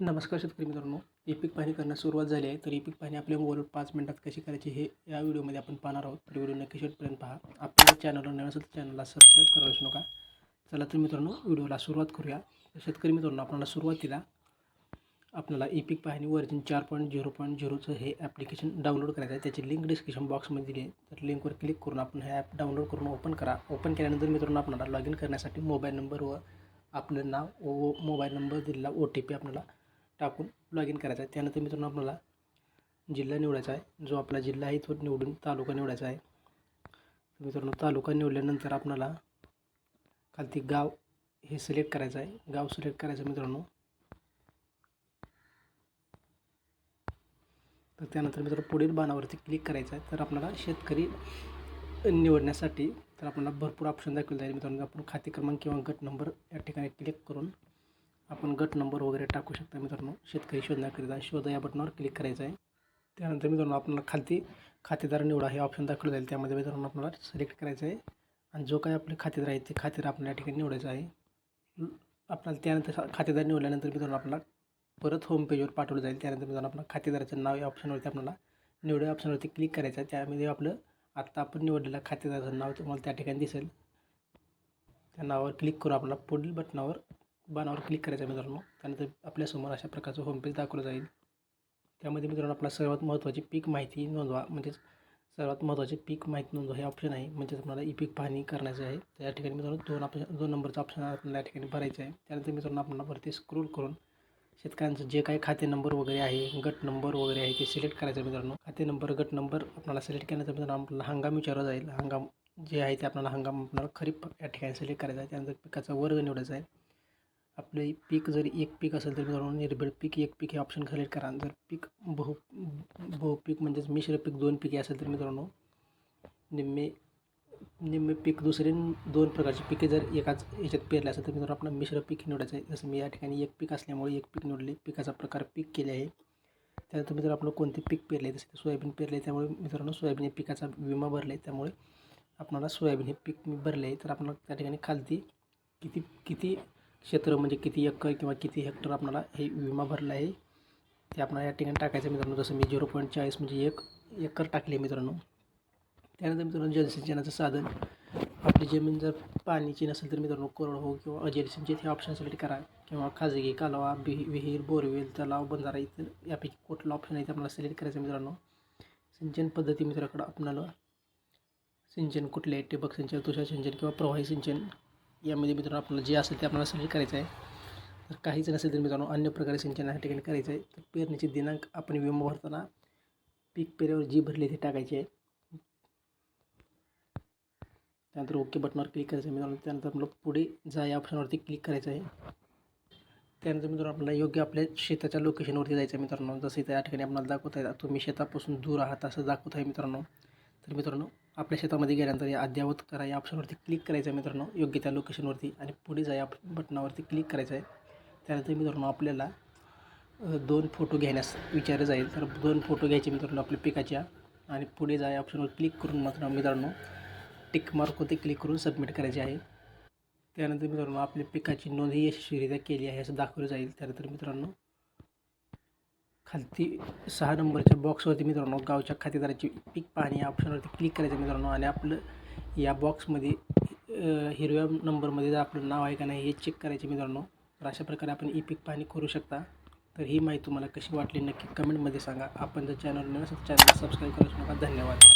नमस्कार शेतकरी मित्रांनो. ई पीक पाहणी करण्यास सुरुवात झाली आहे. तर ई पीक पाहणी आपल्या मोबाईलवर पाच मिनिटात कशी करायची हे या व्हिडिओमध्ये आपण पाहणार आहोत. तर व्हिडिओ नक्की शेवटपर्यंत पहा. आपल्या चॅनलवर नवीन असेल तर चॅनलला सबस्क्राईब करायला विसरू नका. चला तर मित्रांनो व्हिडिओला सुरुवात करूया. शेतकरी मित्रांनो आपल्याला सुरुवातीला आपल्याला ई पीक पाहणी वर्जन चार पॉईंट झिरो पॉईंट झिरोचं हे ॲप्लिकेशन डाउनलोड करायचं आहे. त्याची लिंक डिस्क्रिप्शन बॉक्समध्ये दिली आहे. तर लिंकवर क्लिक करून आपण हे ॲप डाउनलोड करून ओपन करा. ओपन केल्यानंतर मित्रांनो आपल्याला लॉग इन करण्यासाठी मोबाईल नंबर व आपलं नाव व मोबाईल नंबर दिलेला ओ टी पी आपल्याला टाकून लॉग इन करायचं आहे. त्यानंतर मित्रांनो आपल्याला जिल्हा निवडायचा आहे. जो आपला जिल्हा आहे तो निवडून तालुका निवडायचा आहे. मित्रांनो तालुका निवडल्यानंतर आपल्याला खालती गाव हे सिलेक्ट करायचं आहे. गाव सिलेक्ट करायचं मित्रांनो. तर त्यानंतर मित्रांनो पुढील बाणावरती क्लिक करायचं आहे. तर आपल्याला शेतकरी निवडण्यासाठी तर आपल्याला भरपूर ऑप्शन दाखवले जाईल मित्रांनो. आपण खाते क्रमांक किंवा गट नंबर या ठिकाणी क्लिक करून आपण गट नंबर वगैरे टाकू शकता मित्रांनो. शेतकरी शोधण्याकरिता शोध या बटनावर क्लिक करायचं आहे. त्यानंतर मित्रांनो आपल्याला खालती खातेदार निवडा हे ऑप्शन दाखवलं जाईल. त्यामध्ये मित्रांनो आपल्याला सिलेक्ट करायचं आहे. आणि जो काही आपले खातेदार आहे ते खातेदार आपल्याला या ठिकाणी निवडायचं आहे. आपल्याला त्यानंतर खातेदार निवडल्यानंतर मित्रांनो आपल्याला परत होम पेजवर पाठवलं जाईल. त्यानंतर मित्रांनो आपल्याला खातेदाराचं नाव या ऑप्शनवरती आपल्याला निवड ऑप्शनवरती क्लिक करायचं आहे. त्यामध्ये आपलं आत्ता आपण निवडलेलं खातेदाराचं नाव तुम्हाला त्या ठिकाणी दिसेल. त्या नावावर क्लिक करून आपल्याला पुढील बटनावर बाणावर क्लिक करायचं आहे मित्रांनो. त्यानंतर आपल्यासमोर अशा प्रकारचं होमपेज दाखवलं जाईल. त्यामध्ये मित्रांनो आपला सर्वात महत्त्वाची पीक माहिती नोंदवा. म्हणजेच सर्वात महत्त्वाची पीक माहिती नोंदवा हे ऑप्शन आहे. म्हणजेच आपल्याला ई पीक पाहणी करायचं आहे. त्या ठिकाणी मित्रांनो दोन ऑप्शन दोन नंबरचं ऑप्शन आपल्याला या ठिकाणी भरायचं आहे. त्यानंतर मित्रांनो आपण वरती स्क्रोल करून शेतकऱ्यांचं जे काही खाते नंबर वगैरे आहे गट नंबर वगैरे आहे ते सिलेक्ट करायचं आहे मित्रांनो. खाते नंबर गट नंबर आपल्याला सिलेक्ट केल्यानंतर मित्रांनो आपल्याला हंगाम विचारला जाईल. हंगाम जे आहे ते आपल्याला हंगाम आपल्याला खरीप या ठिकाणी सिलेक्ट करायचा आहे. त्यानंतर पिकाचा वर्ग निवडायचा आहे. आपले पीक जर एक पीक असेल तर मित्रांनो निर्भीड पीक एक पीक हे ऑप्शन सिलेक्ट करा. जर पीक बहु बहुपीक म्हणजेच मिश्र पीक दोन पिके असेल तर मित्रांनो निम्मे निम्मे पीक दुसरे दोन प्रकारचे पिके जर एकाच याच्यात पेरले असेल तर मित्रांनो आपण मिश्र पीक निवडायचं आहे. जसं मी या ठिकाणी एक पीक असल्यामुळे एक पीक निवडले पिकाचा प्रकार पीक केले आहे. त्यानंतर मित्र आपलं कोणते पीक पेरले जसे सोयाबीन पेरले त्यामुळे मित्रांनो सोयाबीन हे पिकाचा विमा भरला आहे त्यामुळे आपणाला सोयाबीन हे पीक मी भरले आहे तर आपण त्या ठिकाणी खालती किती किती क्षेत्र म्हणजे किती एकर किंवा किती हेक्टर आपणाला हे विमा भरला आहे ते आपणाला या ठिकाणी टाकायचं मित्रांनो. जसं मी झिरो पॉईंट चाळीस म्हणजे एक एकर टाकले मित्रांनो. त्यानंतर मित्रांनो जलसिंचनाचं साधन. आपली जमीन जर पाण्याची नसेल तर मित्रांनो कोरडवाहू किंवा अजलसिंचित हे ऑप्शन सिलेक्ट करा किंवा खाजगी कालवा बि विहीर बोरवेल तलाव बंधारा इतर यापैकी कुठला ऑप्शन आहे ते आपल्याला सिलेक्ट करायचं मित्रांनो. सिंचन पद्धती मित्राकडं आपल्याला सिंचन कुठले आहे? ठिबक सिंचन तुषार सिंचन किंवा प्रवाही सिंचन. यामध्ये मित्रांनो आपल्याला जे असेल ते आपल्याला सिलेक्ट करायचं आहे. तर काहीच नसेल तर मित्रांनो अन्य प्रकारे सिंचन या ठिकाणी करायचं आहे. तर पेरणीचे दिनांक आपण विमा भरताना पीक पेऱ्यावर जी भरली ते टाकायची आहे. त्यानंतर ओके बटनावर क्लिक करायचं आहे मित्रांनो. त्यानंतर आपलं पुढे जा या ऑप्शनवरती क्लिक करायचं आहे. त्यानंतर मित्रांनो आपल्याला योग्य आपल्या शेताच्या लोकेशनवरती जायचं आहे मित्रांनो. जसं त्या या ठिकाणी आपल्याला दाखवत आहे तुम्ही शेतापासून दूर आहात असं दाखवत आहे मित्रांनो. तर मित्रांनो आपल्या शेतामध्ये गेल्यानंतर या अद्यावत करा या ऑप्शनवरती क्लिक करायचं आहे मित्रांनो. योग्य त्या लोकेशनवरती आणि पुढे जा या बटनावरती क्लिक करायचं आहे. त्यानंतर मित्रांनो आपल्याला दोन फोटो घेण्यास विचारलं जाईल. तर दोन फोटो घ्यायचे मित्रांनो आपल्या पिकाच्या आणि पुढे जा या ऑप्शनवर क्लिक करून मात्र मित्रांनो टिक मार्कवरती क्लिक करून सबमिट करायचे आहे. त्यानंतर मित्रांनो आपल्या पिकाची नोंदही यशस्वीरित्या केली आहे असं दाखवलं जाईल. त्यानंतर मित्रांनो खालती सहा नंबरच्या बॉक्सवरती मित्रांनो गावच्या खातेदाराची पीक पाहणी या ऑप्शनवरती क्लिक करायचं मित्रांनो आणि आपलं या बॉक्समध्ये हिरव्या नंबरमध्ये जर आपलं नाव आहे का नाही हे चेक करायचे मित्रांनो. तर अशा प्रकारे आपण ई पीक पाहणी करू शकता. तर ही माहिती तुम्हाला कशी वाटली नक्की कमेंटमध्ये सांगा. आपण जर चॅनल नसेल चॅनल सबस्क्राईब करू नका. धन्यवाद.